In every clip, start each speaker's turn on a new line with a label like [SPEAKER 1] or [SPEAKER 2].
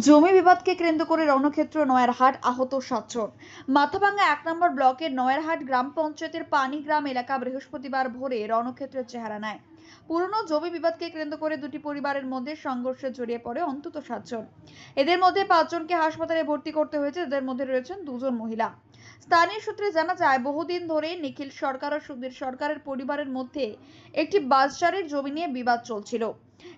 [SPEAKER 1] জমি বিবাদকে কেন্দ্র করে রণক্ষেত্র নয়ারহাট আহত সাতজন। মাথাভাঙ্গা এক নম্বর ব্লকের নয়ারহাট গ্রাম পঞ্চায়েতের পানিগ্রাম এলাকা বৃহস্পতিবার ভোরে রণক্ষেত্রের চেহারা নেয়। পুরনো জমি বিবাদকে কেন্দ্র করে দুটি পরিবারের মধ্যে সংঘর্ষে জড়িয়ে পড়ে অন্তত সাতজন। এদের মধ্যে পাঁচজনকে হাসপাতালে ভর্তি করতে হয়েছে, এদের মধ্যে রয়েছেন দুজন মহিলা। স্থানীয় সূত্রে জানা যায়, বহুদিন ধরে নিখিল সরকার ও সুধীর সরকারের পরিবারের মধ্যে একটি বাসচারের জমি নিয়ে বিবাদ চলছিল।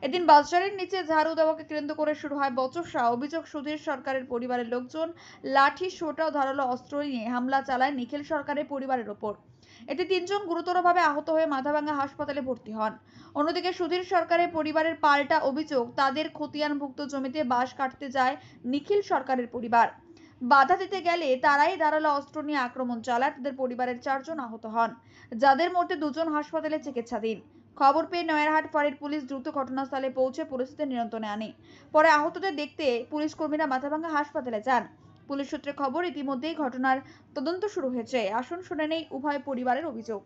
[SPEAKER 1] এদিন বাজারের নিচে ঝাড়ু দেওয়াকে কেন্দ্র করে শুরু হয় বচসা। অভিযোগ, সুধীর সরকারের পরিবারের লোকজন লাঠি সোটা ধারালো অস্ত্র নিয়ে হামলা চালায় নিখিল সরকারের পরিবারের ওপর। এতে তিনজন গুরুতরভাবে আহত হয়ে মাথাভাঙ্গা হাসপাতালে ভর্তি হন। অন্যদিকে সুধীর সরকারের পরিবারের পাল্টা অভিযোগ, তাদের খতিয়ানভুক্ত জমিতে বাস কাটতে যায় নিখিল সরকারের পরিবার। বাধা দিতে গেলে তারাই ধারালো অস্ত্র নিয়ে আক্রমণ চালায়। তাদের পরিবারের চারজন আহত হন, যাদের মধ্যে দুজন হাসপাতালে চিকিৎসাধীন। খবর পেয়ে নয়ারহাট ফাঁড়ির পুলিশ দ্রুত ঘটনাস্থলে পৌঁছে পরিস্থিতি নিয়ন্ত্রণে আনে। পরে আহতদের দেখতে পুলিশ কর্মীরা মাথাভাঙ্গা হাসপাতালে যান। পুলিশ সূত্রে খবর, ইতিমধ্যেই ঘটনার তদন্ত শুরু হয়েছে। আসন শুনে নেই উভয় পরিবারের অভিযোগ।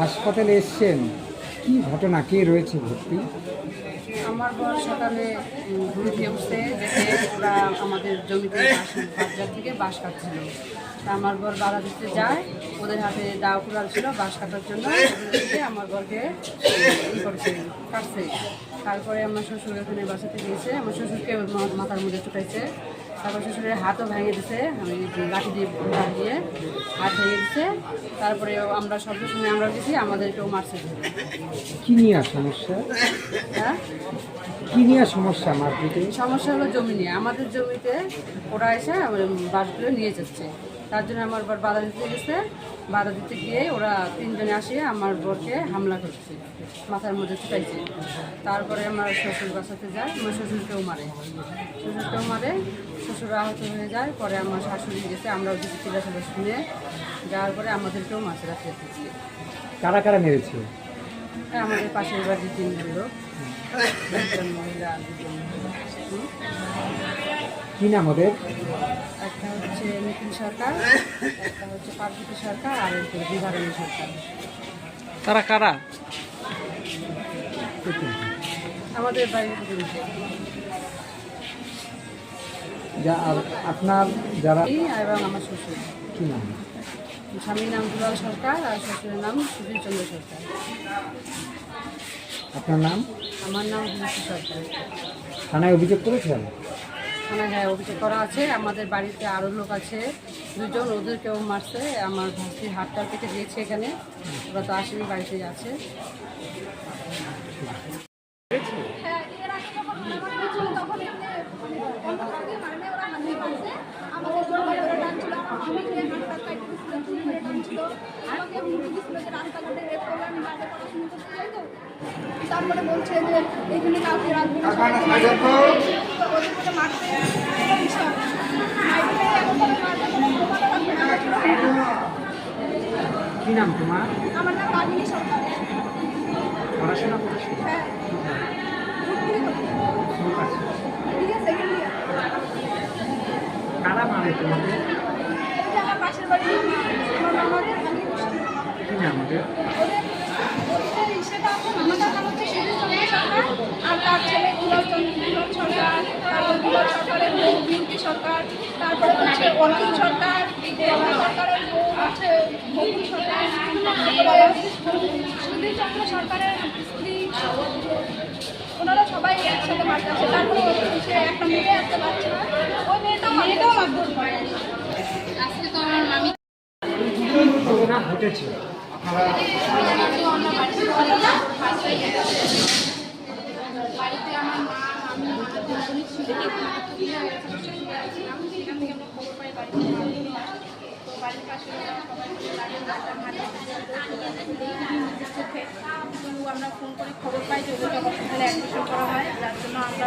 [SPEAKER 2] হাসপাতালে এসছেন? কি ঘটনা? কে রয়েছে ভর্তি?
[SPEAKER 3] আমার বর সকালে ঘুরে দিয়ে উঠছে, দেখে ওরা আমাদের জমিতে বাজার থেকে বাঁশ কাটছিল। তা আমার বর বাধা দিতে যায়, ওদের হাতে দাও কুড়াল ছিল, বাঁশ কাটার জন্য আমার বরকে ই করছে, কাটছে। তারপরে আমার শ্বশুর এখানে বাসাতে গিয়েছে, আমার শ্বশুরকে মাথার মধ্যে চুটাইছে তারপর শ্বশুরের হাতও ভেঙে দিছে। আমি লাঠি দিয়ে দিয়ে হাত ভেঙে দিছে। তারপরে আমরা সব সময় আমরা গেছি আমাদেরকেও মারছে।
[SPEAKER 2] কি নিয়ে সমস্যা?
[SPEAKER 3] হ্যাঁ?
[SPEAKER 2] কি নিয়ে সমস্যা মার্কেটে
[SPEAKER 3] সমস্যা হলো জমি নিয়ে। আমাদের জমিতে ওরা এসে বাসগুলো নিয়ে যাচ্ছে। তার জন্য আমার বর বাধা দিতে গেছে। বাধা দিতে গিয়ে ওরা তিনজনে আসে আমার বরকে হামলা করছে মাথার মধ্যে ছুটাইছে। তারপরে আমার শ্বশুর বাসাতে যায় আমার শ্বশুরকেও মারে। শ্বশুরকেও মারে শ্বশুর আহত হয়ে যায়। পরে আমার শাশুড়ি গেছে আমরা ওদিকে চিল্লাচিল্লা শুনে যাওয়ার পরে আমাদেরকেও মাছে রাখতে গিয়ে
[SPEAKER 2] কারা কারা মেরেছে?
[SPEAKER 3] আমাদের পাশের বাড়ি তিনজন লোক। একজন মহিলা।
[SPEAKER 2] কি নাম ওদের?
[SPEAKER 3] হচ্ছে নিখিল সরকার একটা হচ্ছে পার্বতী সরকার আর একটা বিভারণী সরকার।
[SPEAKER 2] তারা কারা?
[SPEAKER 3] আমাদের
[SPEAKER 2] যা আপনার যারা
[SPEAKER 3] এবং আমার শ্বশুর।
[SPEAKER 2] কি নাম?
[SPEAKER 3] স্বামীর নাম দুলাল সরকার আর শ্বশুরের নাম সুধীর চন্দ্র সরকার।
[SPEAKER 2] আপনার নাম?
[SPEAKER 3] আমার নাম সরকার।
[SPEAKER 2] থানায় অভিযোগ করেছেন?
[SPEAKER 3] মানে হ্যাঁ অভিযোগ করা আছে। আমাদের বাড়িতে আরও লোক আছে, দুজন ওদেরকেও মারছে। আমার ভাস্তির হাতটা কেটে দিয়েছে এখানে। ওরা তো আসেনি, বাড়িতে আছে।
[SPEAKER 4] তারপরে বলছে যে এখানে কাউকে রাখবে
[SPEAKER 2] কি নাম তোমার?
[SPEAKER 4] আমার নাম রাগিনী সরকার।
[SPEAKER 2] পড়াশোনা করেছ
[SPEAKER 4] হ্যাঁ।
[SPEAKER 2] কারা মারে তোমাদের
[SPEAKER 4] আমার পাশের বাড়ির আমার মামাদের ভাগিয়ে
[SPEAKER 2] কি নাম ওদের?
[SPEAKER 4] ওদের ওদের ইসেটা আছে, নাম হচ্ছে সরকার, আর তার ছেলে দুলাল চন্দ্র দুলাল সরকার, তারপর দুলাল সরকারের বউ বিউটি সরকার, তারপরে হচ্ছে অর্জুন সরকার, সরকারের সরকার, সুধীর চন্দ্র সরকারের স্ত্রী ওনারা সবাই একসাথে আসে তারপরে সে একটা মেয়ে একটা বাচ্চা ওই মেয়েটাও মেয়েটাও মারধর করে। আজকে তো আমার মামি।
[SPEAKER 2] ঘটনা ঘটেছে।
[SPEAKER 4] বাড়িতে আমার মা আমি দুজনই ছিল সেখান থেকে আমরা খবর পাই বাড়িতে মামি আসে। তো বাড়ির পাশে ওরা সবাই মিলে লাগে ডাক্তার হাতে চোখে তো আমরা ফোন করে খবর পাই যে ওদেরকে হসপিটালে অ্যাডমিশন করা হয় যার জন্য আমরা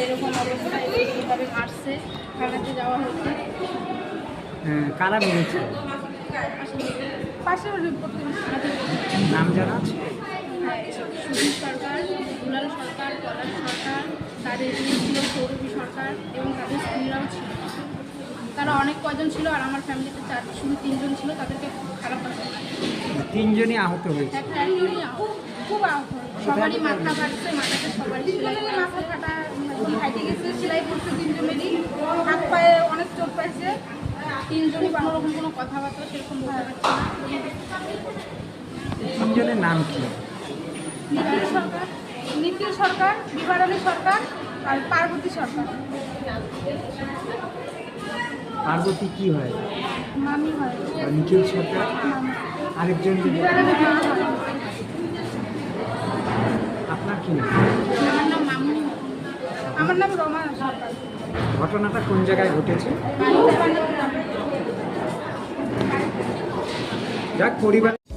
[SPEAKER 4] এরকম অবস্থায় এইভাবে মারছে যাওয়া হচ্ছে
[SPEAKER 2] হ্যাঁ, কারা মেরেছে
[SPEAKER 4] পাশে
[SPEAKER 2] নাম জানা আছে?
[SPEAKER 4] হ্যাঁ, সুধীর সরকার দুলাল সরকার পলাশ সরকার তাদের মেয়ে ছিল সৌরভী সরকার এবং তাদের স্ত্রীরাও ছিল। তারা অনেক কজন ছিল আর আমার ফ্যামিলিতে চার শুধু তিনজন ছিল তাদেরকে খারাপ
[SPEAKER 2] তিনজনই আহত হয়েছে?
[SPEAKER 4] আহত, খুব আহত। সবারই মাথা কাটছে মাথাতে সবারই ছিল। গেছে সেলাই করছে তিনজনেরই। হাত পায়ে অনেক চোট পাইছে। তিনজনই কোনো রকম কোনো কথাবার্তা সেরকম বলতে পারছে না।
[SPEAKER 2] তিনজনের নাম কি?
[SPEAKER 4] সরকার। নিখিল সরকার বিভারানী সরকার আর পার্বতী সরকার।
[SPEAKER 2] পার্বতী কি হয়?
[SPEAKER 4] মামি হয়।
[SPEAKER 2] নিখিল সরকার? আরেকজন আপনার কি নাম?
[SPEAKER 4] আমার নাম রমা সরকার।
[SPEAKER 2] ঘটনাটা কোন জায়গায় ঘটেছে? যাক পরিবার